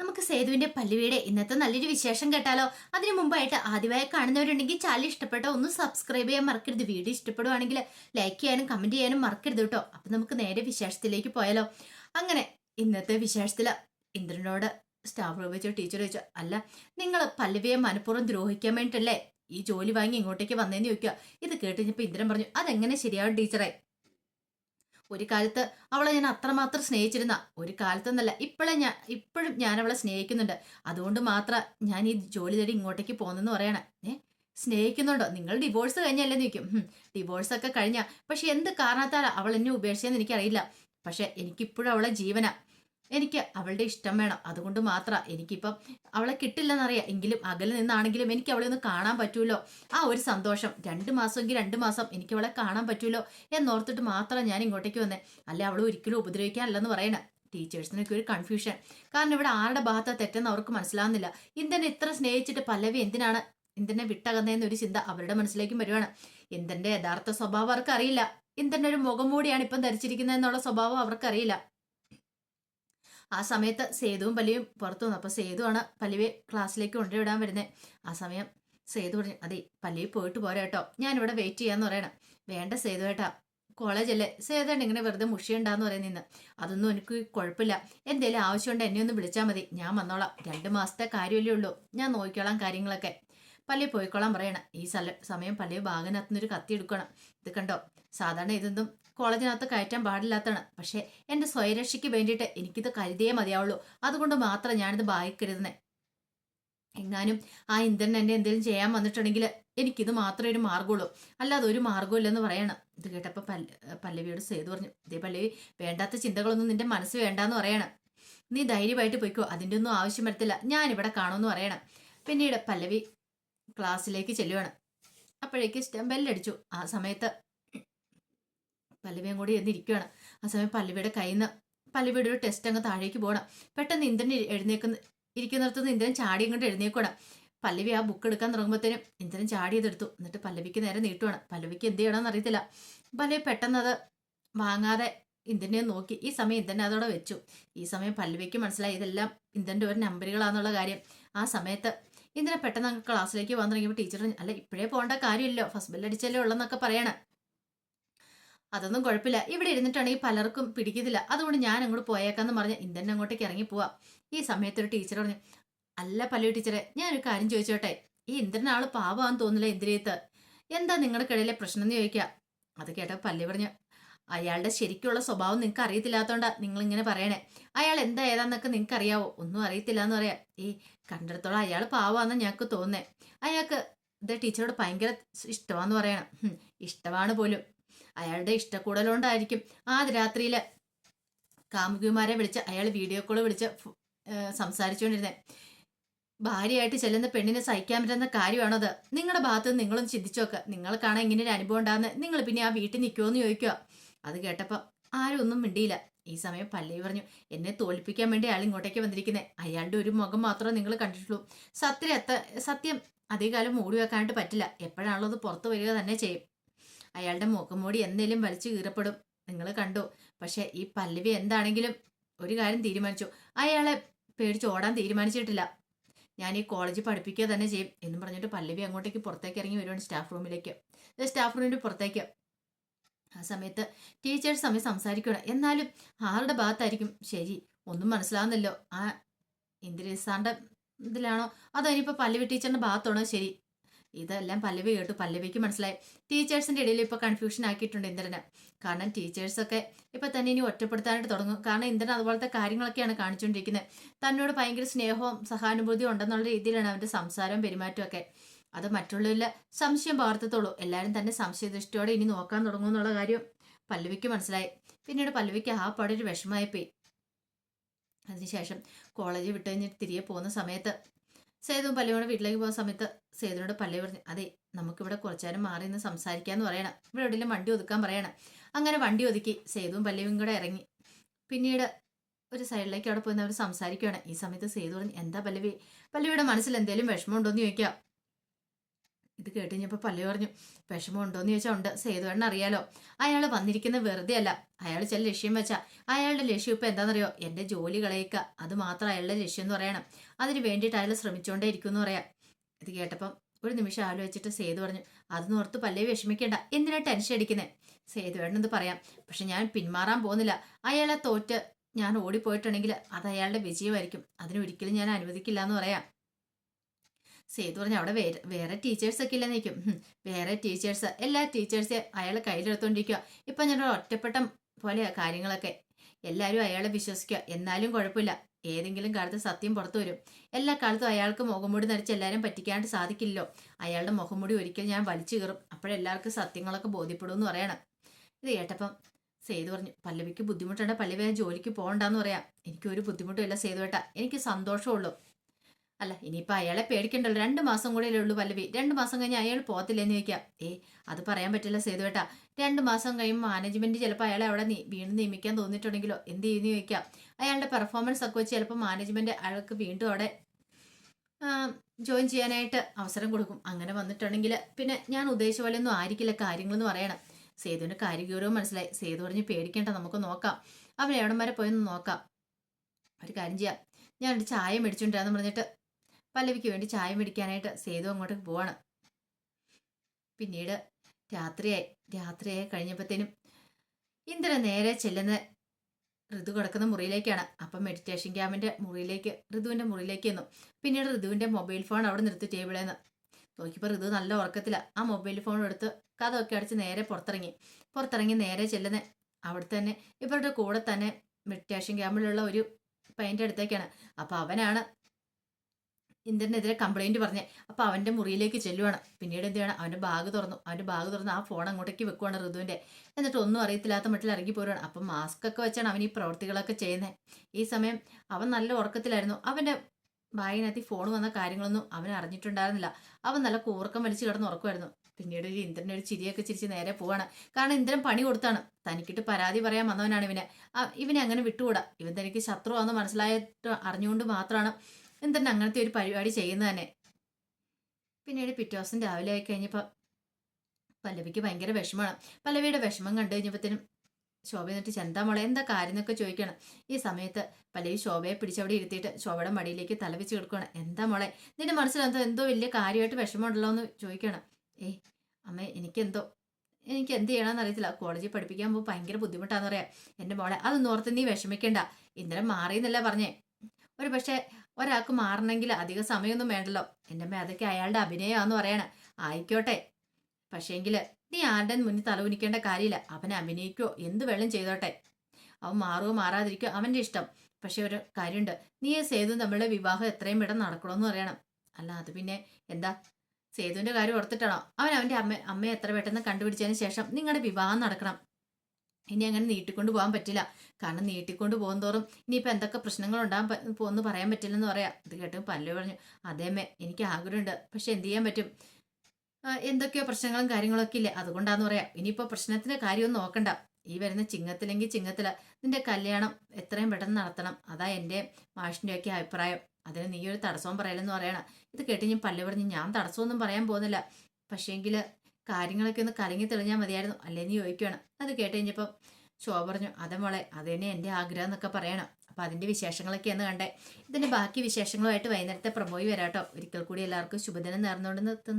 നമുക്ക് സേതുവിന്റെ പല്ലുവിയുടെ ഇന്നത്തെ നല്ലൊരു വിശേഷം കേട്ടാലോ? അതിനു മുമ്പായിട്ട് ആദ്യമായി കാണുന്നവരുണ്ടെങ്കിൽ ചാനൽ ഇഷ്ടപ്പെട്ടോ ഒന്ന് സബ്സ്ക്രൈബ് ചെയ്യാൻ മറക്കരുത്. വീഡിയോ ഇഷ്ടപ്പെടുവാണെങ്കിൽ ലൈക്ക് ചെയ്യാനും കമന്റ് ചെയ്യാനും മറക്കരുത് കേട്ടോ. അപ്പൊ നമുക്ക് നേരെ വിശേഷത്തിലേക്ക് പോയാലോ? അങ്ങനെ ഇന്നത്തെ വിശേഷത്തിൽ ഇന്ദ്രനോട് സ്റ്റാഫ് ചോദിച്ചോ ടീച്ചർ ചോദിച്ചോ അല്ല നിങ്ങൾ പല്ലവിയെ മനഃപൂർവം ദ്രോഹിക്കാൻ വേണ്ടിട്ടല്ലേ ഈ ജോലി വാങ്ങി ഇങ്ങോട്ടേക്ക് വന്നേന്ന് ചോദിക്കുക. ഇത് കേട്ടുകഴിഞ്ഞപ്പോൾ ഇന്ദ്രൻ പറഞ്ഞു അതെങ്ങനെ ശരിയാവും ടീച്ചറെ? ഒരു കാലത്ത് അവളെ ഞാൻ അത്രമാത്രം സ്നേഹിച്ചിരുന്ന ഒരു കാലത്തൊന്നല്ല ഇപ്പോഴേ ഞാൻ ഇപ്പോഴും ഞാൻ അവളെ സ്നേഹിക്കുന്നുണ്ട്. അതുകൊണ്ട് മാത്രം ഞാൻ ഈ ജോലി തേടി ഇങ്ങോട്ടേക്ക് പോകുന്നെന്ന് പറയണേ. ഏ? സ്നേഹിക്കുന്നുണ്ടോ? നിങ്ങൾ ഡിവോഴ്സ് കഴിഞ്ഞല്ലേ നിൽക്കും ഡിവോഴ്സ് ഒക്കെ കഴിഞ്ഞ. പക്ഷെ എന്ത് കാരണത്താലാ അവൾ എന്നെ ഉപേക്ഷിച്ചെന്ന് എനിക്കറിയില്ല. പക്ഷെ എനിക്കിപ്പോഴും അവളെ ജീവന. എനിക്ക് അവളുടെ ഇഷ്ടം വേണം. അതുകൊണ്ട് മാത്രം എനിക്കിപ്പം അവളെ കിട്ടില്ലെന്നറിയാം. എങ്കിലും അകലെ നിന്നാണെങ്കിലും എനിക്ക് അവളെ ഒന്ന് കാണാൻ പറ്റൂലോ? ആ ഒരു സന്തോഷം. രണ്ട് മാസമെങ്കിൽ രണ്ട് മാസം എനിക്ക് അവളെ കാണാൻ പറ്റൂലോ? എന്നോർത്തിട്ട് മാത്രം ഞാൻ ഇങ്ങോട്ടേക്ക് വന്നേ. അല്ലെ അവളെ ഒരിക്കലും ഉപദ്രവിക്കാനല്ലെന്ന് പറയണേ. ടീച്ചേഴ്സിനൊക്കെ ഒരു കൺഫ്യൂഷൻ കാരണം ഇവിടെ ആരുടെ ഭാഗത്താ തെറ്റെന്ന് അവർക്ക് മനസ്സിലാവുന്നില്ല. ഇന്ദനെ ഇത്ര സ്നേഹിച്ചിട്ട് പല്ലവി എന്തിനാണ്? ഇന്ദനെ വിട്ടകന്നതെന്ന് ഒരു ചിന്ത അവരുടെ മനസ്സിലേക്കും വരുവാണ്. ഇന്ദന്റെ യഥാർത്ഥ സ്വഭാവം അവർക്ക് അറിയില്ല ഇന്ത്യന്റെ ഒരു മുഖം മൂടിയാണ് ഇപ്പം ധരിച്ചിരിക്കുന്നത് എന്നുള്ള സ്വഭാവം അവർക്കറിയില്ല. ആ സമയത്ത് സേതുവും പല്ലിയും പുറത്തു വന്നു. അപ്പൊ സേതുവാണ് പല്ലിയെ ക്ലാസ്സിലേക്ക് കൊണ്ടുവിടാൻ വരുന്നത് ആ സമയം സേതു പറഞ്ഞു അതെ പല്ലി പോയിട്ട് പോരാ കേട്ടോ. ഇവിടെ വെയിറ്റ് ചെയ്യാന്ന് പറയണം. വേണ്ട സേതു ഏട്ടാ. കോളേജല്ലേ സേതുണ്ട് ഇങ്ങനെ വെറുതെ മുഷിയുണ്ടാന്ന് പറയുന്ന അതൊന്നും എനിക്ക് കുഴപ്പമില്ല. എന്തേലും ആവശ്യമുണ്ട് എന്നെ ഒന്ന് വിളിച്ചാൽ മതി. ഞാൻ വന്നോളാം. രണ്ട് മാസത്തെ കാര്യമല്ലേ ഉള്ളൂ. ഞാൻ നോക്കിക്കോളാം കാര്യങ്ങളൊക്കെ. പല്ലി പോയിക്കോളാം പറയണം. ഈ സമയം പല്ലി ഭാഗനകത്തുനിന്നൊരു കത്തി എടുക്കണം. ഇത് കണ്ടോ? സാധാരണ ഇതൊന്നും കോളേജിനകത്ത് കയറ്റാൻ പാടില്ലാത്തതാണ്. പക്ഷേ എന്റെ സ്വയരക്ഷയ്ക്ക് വേണ്ടിയിട്ട് എനിക്കിത് കരുതിയേ മതിയാവുള്ളൂ. അതുകൊണ്ട് മാത്രം ഞാനിത് ബാധിക്കരുതെന്നേ. എങ്ങാനും ആ ഇന്ദ്രൻ എന്നെ എന്തെങ്കിലും ചെയ്യാൻ വന്നിട്ടുണ്ടെങ്കിൽ എനിക്കിത് മാത്രമേ ഒരു മാർഗമുള്ളൂ അല്ലാതെ ഒരു മാർഗമില്ലെന്ന് പറയണം. ഇത് കേട്ടപ്പോൾ പല്ല പല്ലവിയോട് സേതു പറഞ്ഞു ഇതേ പല്ലവി വേണ്ടാത്ത ചിന്തകളൊന്നും നിന്റെ മനസ്സ് വേണ്ടാന്ന് പറയണം. നീ ധൈര്യമായിട്ട് പോയിക്കോ. അതിന്റെ ഒന്നും ആവശ്യം വരത്തില്ല. ഞാനിവിടെ കാണുമെന്ന് പറയണം. പിന്നീട് പല്ലവി ക്ലാസ്സിലേക്ക് ചെല്ലുവാണ്. അപ്പോഴേക്ക് ബെല്ലടിച്ചു ആ സമയത്ത് പല്ലവിയും കൂടി എന്നിരിക്കുകയാണ് ആ സമയം പല്ലവിയുടെ കയ്യിൽ നിന്ന് പല്ലവിയുടെ ഒരു ടെസ്റ്റ് അങ്ങ് താഴേക്ക് പോകണം പെട്ടെന്ന് ഇന്ദ്രൻ എഴുന്നേക്കുന്ന ഇരിക്കുന്നിടത്തുനിന്ന് ഇന്ദ്രൻ ചാടി അങ്ങോട്ട് എഴുന്നേക്കണം പല്ലവി ആ ബുക്ക് എടുക്കാൻ തുടങ്ങുമ്പോഴത്തേനും ഇന്ദ്രൻ ചാടി ചെയ്തെടുത്തു എന്നിട്ട് പല്ലവിക്ക് നേരെ നീട്ടുവാണ്. പല്ലവിക്ക് എന്ത് ചെയ്യണമെന്ന് അറിയത്തില്ല. പല്ലവി പെട്ടെന്ന് അത് വാങ്ങാതെ ഇന്ദ്രനെ നോക്കി. ഈ സമയം ഇന്ദ്രനെ അതോടെ വെച്ചു. ഈ സമയം പല്ലവിക്ക് മനസ്സിലായി. ഇതെല്ലാം ഇന്ദ്രന്റെ ഒരു നമ്പറുകളാണെന്നുള്ള കാര്യം. ആ സമയത്ത് ഇന്ദ്രനെ പെട്ടെന്ന് ക്ലാസ്സിലേക്ക് വന്നു തുടങ്ങിയപ്പോൾ ടീച്ചർ അല്ല ഇപ്പോഴേ പോകേണ്ട കാര്യമില്ലോ ഫസ്റ്റ് ബെല്ലടിച്ചല്ലേ ഉള്ളെന്നൊക്കെ പറയണം. അതൊന്നും കുഴപ്പമില്ല. ഇവിടെ ഇരുന്നിട്ടാണെങ്കിൽ പലർക്കും പിടിക്കത്തില്ല. അതുകൊണ്ട് ഞാൻ അങ്ങോട്ട് പോയേക്കാന്ന് പറഞ്ഞ് ഇന്ദ്രൻ അങ്ങോട്ടേക്ക് ഇറങ്ങി പോവാം ഈ സമയത്തൊരു ടീച്ചർ പറഞ്ഞു അല്ല പല്ലു ടീച്ചറെ ഞാൻ ഒരു കാര്യം ചോദിച്ചോട്ടെ? ഈ ഇന്ദ്രൻ ആൾ പാവാന്ന് തോന്നില്ല ഇന്ദ്രിയത്ത്. എന്താ നിങ്ങളുടെ കിടയിലെ പ്രശ്നം എന്ന് ചോദിക്കുക അത് കേട്ട പല്ലി പറഞ്ഞു അയാളുടെ ശരിക്കുള്ള സ്വഭാവം നിങ്ങൾക്ക് അറിയത്തില്ലാത്തോണ്ടാ നിങ്ങൾ ഇങ്ങനെ പറയണേ. അയാൾ എന്താ ഏതാന്നൊക്കെ നിങ്ങൾക്ക് അറിയാവോ? ഒന്നും അറിയത്തില്ല എന്ന് പറയാം. ഈ കണ്ടിടത്തോളം അയാൾ പാവാന്ന് ഞങ്ങൾക്ക് തോന്നേ അയാൾക്ക് ഇത് ടീച്ചറോട് ഭയങ്കര ഇഷ്ടമാന്ന് പറയണം. ഇഷ്ടമാണ് പോലും. അയാളുടെ ഇഷ്ടക്കൂടലുകൊണ്ടായിരിക്കും ആ രാത്രിയിൽ കാമുകിമാരെ വിളിച്ച് അയാൾ വീഡിയോ കോൾ വിളിച്ച് സംസാരിച്ചുകൊണ്ടിരുന്നത് ഭാര്യയായിട്ട് ചെല്ലുന്ന പെണ്ണിനെ സഹിക്കാൻ പറ്റുന്ന കാര്യമാണത്. നിങ്ങളുടെ ഭാഗത്ത് നിങ്ങളും ചിന്തിച്ചു നോക്കുക നിങ്ങൾക്കാണ് ഇങ്ങനെ ഒരു അനുഭവം ഉണ്ടാകുന്നത് നിങ്ങൾ പിന്നെ ആ വീട്ടിൽ നിൽക്കുമോ ചോദിക്കുക അത് കേട്ടപ്പോൾ ആരും ഒന്നും മിണ്ടിയില്ല. ഈ സമയം പല്ലി പറഞ്ഞു എന്നെ തോൽപ്പിക്കാൻ വേണ്ടി അയാൾ ഇങ്ങോട്ടേക്ക് വന്നിരിക്കുന്നത് അയാളുടെ ഒരു മുഖം മാത്രമേ നിങ്ങൾ കണ്ടിട്ടുള്ളൂ. സത്യം സത്യം മൂടി വെക്കാനായിട്ട് പറ്റില്ല. എപ്പോഴാണല്ലോ അത് പുറത്തു വരിക തന്നെ ചെയ്യും. അയാളുടെ മുഖംമൂടി എന്നേലും വലിച്ചു കീറപ്പെടും. നിങ്ങൾ കണ്ടു. പക്ഷെ ഈ പല്ലവി എന്താണെങ്കിലും ഒരു കാര്യം തീരുമാനിച്ചു. അയാളെ പേടിച്ച് ഓടാൻ തീരുമാനിച്ചിട്ടില്ല. ഞാൻ ഈ കോളേജ് പഠിപ്പിക്കുക തന്നെ ചെയ്യും എന്ന് പറഞ്ഞിട്ട് പല്ലവി അങ്ങോട്ടേക്ക് പുറത്തേക്ക് ഇറങ്ങി വരുവാണ് സ്റ്റാഫ് റൂമിലേക്ക്. സ്റ്റാഫ് റൂമിന്റെ പുറത്തേക്ക്. ആ സമയത്ത് ടീച്ചേഴ്സ് സമയം സംസാരിക്കണം എന്നാലും ആരുടെ ഭാഗത്തായിരിക്കും? ശരി ഒന്നും മനസ്സിലാവുന്നല്ലോ ആ ഇന്ദ്രസാറിന്റെ സാറിന്റെ ഇതിലാണോ? അതോ ഇനിയിപ്പോൾ പല്ലവി ടീച്ചറിന്റെ ഭാഗത്താണോ? ശരി ഇതെല്ലാം പല്ലവി കേട്ടു. പല്ലവിക്ക് മനസ്സിലായി. ടീച്ചേഴ്സിന്റെ ഇടയിൽ ഇപ്പൊ കൺഫ്യൂഷൻ ആക്കിയിട്ടുണ്ട് ഇന്ദ്രന്. കാരണം ടീച്ചേഴ്സൊക്കെ ഇപ്പൊ തന്നെ ഇനി ഒറ്റപ്പെടുത്താനായിട്ട് തുടങ്ങും. കാരണം ഇന്ദ്രൻ അതുപോലത്തെ കാര്യങ്ങളൊക്കെയാണ് കാണിച്ചുകൊണ്ടിരിക്കുന്നത്. തന്നോട് ഭയങ്കര സ്നേഹവും സഹാനുഭൂതിയും ഉണ്ടെന്നുള്ള രീതിയിലാണ് അവന്റെ സംസാരവും പെരുമാറ്റവും ഒക്കെ. അത് മറ്റുള്ളവരിൽ സംശയം പകർത്തത്തുള്ളൂ. എല്ലാവരും തന്നെ സംശയദൃഷ്ടിയോടെ ഇനി നോക്കാൻ തുടങ്ങും എന്നുള്ള കാര്യം പല്ലവിക്ക് മനസ്സിലായി. പിന്നീട് പല്ലവിക്ക് ആ പാടൊരു വിഷമമായി പോയി. അതിനുശേഷം കോളേജ് വിട്ട് കഴിഞ്ഞിട്ട് തിരികെ പോകുന്ന സമയത്ത് സേതുവും പല്ലിയോടെ വീട്ടിലേക്ക് പോകുന്ന സമയത്ത് സേതുവിനോട് പല്ലി പറഞ്ഞു അതെ നമുക്കിവിടെ കുറച്ചേരം മാറി നിന്ന് സംസാരിക്കാന്ന് പറയണം. ഇവിടെ എവിടെയെങ്കിലും വണ്ടി ഒതുക്കാൻ പറയണം. അങ്ങനെ വണ്ടി ഒതുക്കി സേതുവും പല്ലിയും കൂടെ ഇറങ്ങി. പിന്നീട് ഒരു സൈഡിലേക്ക് അവിടെ പോയി അവർ സംസാരിക്കുകയാണ് ഈ സമയത്ത് സേതു പറഞ്ഞു എന്താ പല്ലവി? പല്ലവിയുടെ മനസ്സിൽ എന്തെങ്കിലും വിഷമമുണ്ടോ എന്ന് ചോദിക്കാം. ഇത് കേട്ട് കഴിഞ്ഞപ്പോൾ പള്ളി പറഞ്ഞു വിഷമം ഉണ്ടോയെന്ന് ചോദിച്ചാൽ ഉണ്ട്. സേതുവേണ്ണ അറിയാലോ. അയാൾ വന്നിരിക്കുന്നത് വെറുതെ അല്ല അയാൾ ചില ലക്ഷ്യം വെച്ചാ. അയാളുടെ ലക്ഷ്യം ഇപ്പം എന്താണെന്നറിയോ എന്റെ ജോലി കളയിക്കുക അത് മാത്രം അയാളുടെ ലക്ഷ്യം എന്ന് പറയണം. അതിന് വേണ്ടിയിട്ട് അയാൾ ശ്രമിച്ചുകൊണ്ടേ ഇരിക്കും എന്ന് പറയാം. ഇത് കേട്ടപ്പം ഒരു നിമിഷം ആലോചിച്ചിട്ട് സേതു പറഞ്ഞു അതൊന്നും ഓർത്ത് പല്ലേ വിഷമിക്കേണ്ട. എന്തിനാ ടെൻഷൻ അടിക്കുന്നത് സേതുവേണ്ണത് പറയാം പക്ഷെ ഞാൻ പിന്മാറാൻ പോകുന്നില്ല. അയാളെ തോറ്റ് ഞാൻ ഓടിപ്പോയിട്ടുണ്ടെങ്കിൽ അത് അയാളുടെ വിജയമായിരിക്കും. അതിനൊരിക്കലും ഞാൻ അനുവദിക്കില്ല എന്ന് പറയാം. സേതു പറഞ്ഞു അവിടെ വേറെ വേറെ ടീച്ചേഴ്സ് ഒക്കെ ഇല്ലെന്ന് നിൽക്കും വേറെ ടീച്ചേഴ്സ് എല്ലാ ടീച്ചേഴ്സും അയാളെ കയ്യിലെടുത്തോണ്ടിരിക്കുക ഇപ്പം ഞാൻ ഒറ്റപ്പെട്ട പോലെ കാര്യങ്ങളൊക്കെ. എല്ലാവരും അയാളെ വിശ്വസിക്കുക എന്നാലും കുഴപ്പമില്ല. ഏതെങ്കിലും കാലത്ത് സത്യം പുറത്തു വരും. എല്ലാ കാലത്തും അയാൾക്ക് മുഖംമൂടി നടിച്ച് എല്ലാവരും പറ്റിക്കാണ്ട് സാധിക്കില്ലല്ലോ. അയാളുടെ മുഖംമൂടി ഒരിക്കൽ ഞാൻ വലിച്ചു കയറും അപ്പോഴെല്ലാവർക്കും സത്യങ്ങളൊക്കെ ബോധ്യപ്പെടും എന്ന് പറയണം. ഇത് കേട്ടപ്പം സേതു പറഞ്ഞു പല്ലവിക്ക് ബുദ്ധിമുട്ടുണ്ട് പല്ലവി ഞാൻ ജോലിക്ക് പോകണ്ടെന്ന് പറയാം. എനിക്കൊരു ബുദ്ധിമുട്ടുമില്ല സേതു ഏട്ടാ എനിക്ക് സന്തോഷമുള്ളൂ അല്ല ഇനിയിപ്പോൾ അയാളെ പേടിക്കണ്ടല്ലോ. രണ്ട് മാസം കൂടെ ഉള്ളൂ പല്ലവി. രണ്ട് മാസം കഴിഞ്ഞ് അയാൾ പോകത്തില്ലെന്ന് ചോദിക്കാം. ഏ അത് പറയാൻ പറ്റില്ല സേതു ഏട്ടാ. രണ്ട് മാസം കഴിയുമ്പോൾ മാനേജ്മെന്റ് ചിലപ്പോൾ അയാളെ അവിടെ വീണ്ടും നിയമിക്കാൻ തോന്നിയിട്ടുണ്ടെങ്കിലോ? എന്ത് ചെയ്യുന്നു ചോദിക്കാം. അയാളുടെ പെർഫോമൻസ് ഒക്കെ വെച്ച് ചിലപ്പോൾ മാനേജ്മെന്റ് അയാൾക്ക് വീണ്ടും അവിടെ ജോയിൻ ചെയ്യാനായിട്ട് അവസരം കൊടുക്കും. അങ്ങനെ വന്നിട്ടുണ്ടെങ്കിൽ പിന്നെ ഞാൻ ഉദ്ദേശിച്ച പോലെ ഒന്നും ആയിരിക്കില്ല കാര്യങ്ങളെന്ന് പറയണം. സേതുവിന് കാര്യഗൗരവം മനസ്സിലായി. സേതു പറഞ്ഞ് പേടിക്കേണ്ട നമുക്ക് നോക്കാം. അവൻ എവിടം വരെ പോയെന്ന് നോക്കാം. ഒരു കാര്യം ചെയ്യാം. ഞാനൊരു ചായ മേടിച്ചുണ്ടായിരുന്നു പറഞ്ഞിട്ട് പല്ലവിക്ക് വേണ്ടി ചായ മേടിക്കാനായിട്ട് സേതു അങ്ങോട്ട് പോവാണ്. പിന്നീട് രാത്രിയായി. രാത്രിയായി കഴിഞ്ഞപ്പോഴത്തേനും ഇന്ദ്ര നേരെ ചെല്ലുന്ന ഋതു കിടക്കുന്ന മുറിയിലേക്കാണ്. അപ്പം മെഡിറ്റേഷൻ ക്യാമ്പിന്റെ മുറിയിലേക്ക് ഋതുവിന്റെ മുറിയിലേക്ക് ചെന്നു പിന്നീട് ഋതുവിന്റെ മൊബൈൽ ഫോൺ അവിടെ നിർത്തി ടേബിളിൽ നിന്ന് നോക്കിയപ്പോൾ ഋതു നല്ല ഉറക്കത്തില്ല ആ മൊബൈൽ ഫോൺ എടുത്ത് കഥയൊക്കെ അടിച്ച് നേരെ പുറത്തിറങ്ങി. പുറത്തിറങ്ങി നേരെ ചെല്ലുന്ന അവിടെ തന്നെ ഇവരുടെ കൂടെ തന്നെ മെഡിറ്റേഷൻ ക്യാമ്പിലുള്ള ഒരു പയ്യന്റെ അടുത്തേക്കാണ് അപ്പോൾ അവനാണ് ഇന്ദ്രനെതിരെ കംപ്ലൈന്റ് പറഞ്ഞേ അപ്പൊ അവന്റെ മുറിയിലേക്ക് ചെല്ലുവാണ്. പിന്നീട് എന്ത് ചെയ്യണം? അവന്റെ ബാഗ് തുറന്നു. അവന്റെ ബാഗ് തുറന്ന് ആ ഫോൺ അങ്ങോട്ടേക്ക് വെക്കുവാണ് ഋതുവിന്റെ. എന്നിട്ട് ഒന്നും അറിയത്തില്ലാത്ത മട്ടിൽ ഇറങ്ങി പോരുവാണ്. അപ്പം മാസ്ക് ഒക്കെ വെച്ചാണ് അവൻ ഈ പ്രവൃത്തികളൊക്കെ ചെയ്യുന്നത് ഈ സമയം അവൻ നല്ല ഉറക്കത്തിലായിരുന്നു. അവന്റെ ബാഗിനകത്ത് ഫോൺ വന്ന കാര്യങ്ങളൊന്നും അവൻ അറിഞ്ഞിട്ടുണ്ടായിരുന്നില്ല. അവൻ നല്ല കൂർക്കം വലിച്ചു കിടന്ന് ഉറക്കുമായിരുന്നു പിന്നീട് ഒരു ഇന്ദ്രനെ ഒരു ചിരിയൊക്കെ ചിരിച്ച് നേരെ പോവാണ്. കാരണം ഇന്ദ്രൻ പണി കൊടുത്താണ്. തനിക്കിട്ട് പരാതി പറയാൻ വന്നവനാണ് ഇവനെ. ഇവനെ അങ്ങനെ വിട്ടുകൂടാ. ഇവൻ തനിക്ക് ശത്രുവാണെന്ന് മനസ്സിലായിട്ട് അറിഞ്ഞുകൊണ്ട് മാത്രമാണ് ഇന്ദ്രൻ അങ്ങനത്തെ ഒരു പരിപാടി ചെയ്യുന്നത് തന്നെ. പിന്നീട് പിറ്റേ ദിവസം രാവിലെ ആയി കഴിഞ്ഞപ്പോൾ പല്ലവിക്ക് ഭയങ്കര വിഷമമാണ്. പല്ലവിയുടെ വിഷമം കണ്ടു കഴിഞ്ഞപ്പോഴത്തേനും ശോഭ എന്നിട്ട് ചെന്താ മോളെ എന്താ കാര്യം എന്നൊക്കെ ചോദിക്കണം ഈ സമയത്ത് പല്ലവി ശോഭയെ പിടിച്ചവിടെ ഇരുത്തിയിട്ട് ശോഭയുടെ മടിയിലേക്ക് തലവെച്ച് കിടക്കുകയാണ്. എന്താ മോളെ നിന്റെ മനസ്സിലെന്തോ എന്തോ വലിയ കാര്യമായിട്ട് വിഷമമുണ്ടല്ലോ എന്ന് ചോദിക്കണം ഏയ് അമ്മേ എനിക്കെന്തോ എനിക്ക് എന്ത് ചെയ്യണമെന്ന് അറിയത്തില്ല. കോളേജിൽ പഠിപ്പിക്കാൻ പോകുമ്പോൾ ഭയങ്കര ബുദ്ധിമുട്ടാണെന്ന് പറയാം. എന്റെ മോളെ അതൊന്നും ഓർത്ത് നീ വിഷമിക്കണ്ട. ഇന്നലെ മാറിയെന്നല്ല പറഞ്ഞേ. ഒരു പക്ഷേ ഒരാൾക്ക് മാറണമെങ്കിൽ അധിക സമയമൊന്നും വേണ്ടല്ലോ. എന്റെ അമ്മ അതൊക്കെ അയാളുടെ അഭിനയമാന്ന് പറയണ. ആയിക്കോട്ടെ. പക്ഷേങ്കിൽ നീ ആരുടെ മുന്നിൽ തലകുനിക്കേണ്ട കാര്യമില്ല. അവൻ അഭിനയിക്കോ എന്ത് വെള്ളം ചെയ്തോട്ടെ. അവൻ മാറുകയോ മാറാതിരിക്കോ അവന്റെ ഇഷ്ടം. പക്ഷെ ഒരു കാര്യമുണ്ട്. നീ സേതു നമ്മളുടെ വിവാഹം എത്രയും പെട്ടെന്ന് നടക്കണമെന്ന് പറയണം. അല്ല അത് പിന്നെ എന്താ? സേതുവിന്റെ കാര്യം ഓർത്തിട്ടാണോ? അവൻ അവന്റെ അമ്മ അമ്മയെ എത്ര പെട്ടെന്ന് കണ്ടുപിടിച്ചതിന് ശേഷം നിങ്ങളുടെ വിവാഹം നടക്കണം. ഇനി അങ്ങനെ നീട്ടിക്കൊണ്ട് പോകാൻ പറ്റില്ല. കാരണം നീട്ടിക്കൊണ്ട് പോകുന്തോറും ഇനിയിപ്പോൾ എന്തൊക്കെ പ്രശ്നങ്ങൾ ഉണ്ടാകാൻ പോകുന്നു പറയാൻ പറ്റില്ലെന്ന് പറയാം. ഇത് കേട്ട് പല്ലു പറഞ്ഞു അതേമേ എനിക്ക് ആഗ്രഹമുണ്ട്. പക്ഷെ എന്ത് ചെയ്യാൻ പറ്റും? എന്തൊക്കെയോ പ്രശ്നങ്ങളും കാര്യങ്ങളൊക്കെ ഇല്ലേ? അതുകൊണ്ടാന്ന് പറയാം. ഇനിയിപ്പോൾ പ്രശ്നത്തിന്റെ കാര്യമൊന്നും നോക്കണ്ട. ഈ വരുന്ന ചിങ്ങത്തിലെങ്കിൽ ചിങ്ങത്തിൽ നിന്റെ കല്യാണം എത്രയും പെട്ടെന്ന് നടത്തണം. അതാ എന്റെ മാഷിന്റെയൊക്കെ അഭിപ്രായം. അതിന് നീ ഒരു തടസ്സവും പറയലെന്ന് പറയണം. ഇത് കേട്ട് ഞാൻ പല്ലു പറഞ്ഞ് ഞാൻ തടസ്സമൊന്നും പറയാൻ പോകുന്നില്ല. പക്ഷേങ്കിൽ കാര്യങ്ങളൊക്കെ ഒന്ന് കലങ്ങി തെളിഞ്ഞാൽ മതിയായിരുന്നു. അല്ലേ നീ ചോദിക്കുകയാണ് അത് കേട്ട് കഴിഞ്ഞപ്പം ശോഭ പറഞ്ഞു അതെ മോളെ അത് തന്നെ എന്റെ ആഗ്രഹം എന്നൊക്കെ പറയണം. അപ്പം അതിന്റെ വിശേഷങ്ങളൊക്കെ എന്ന് കണ്ടേ. ഇതിന്റെ ബാക്കി വിശേഷങ്ങളുമായിട്ട് വൈകുന്നേരത്തെ പ്രമോയി വരാട്ടോ. ഒരിക്കൽ കൂടി എല്ലാവർക്കും ശുഭദിനം നേർന്നുകൊണ്ട് നിർത്തുന്നു.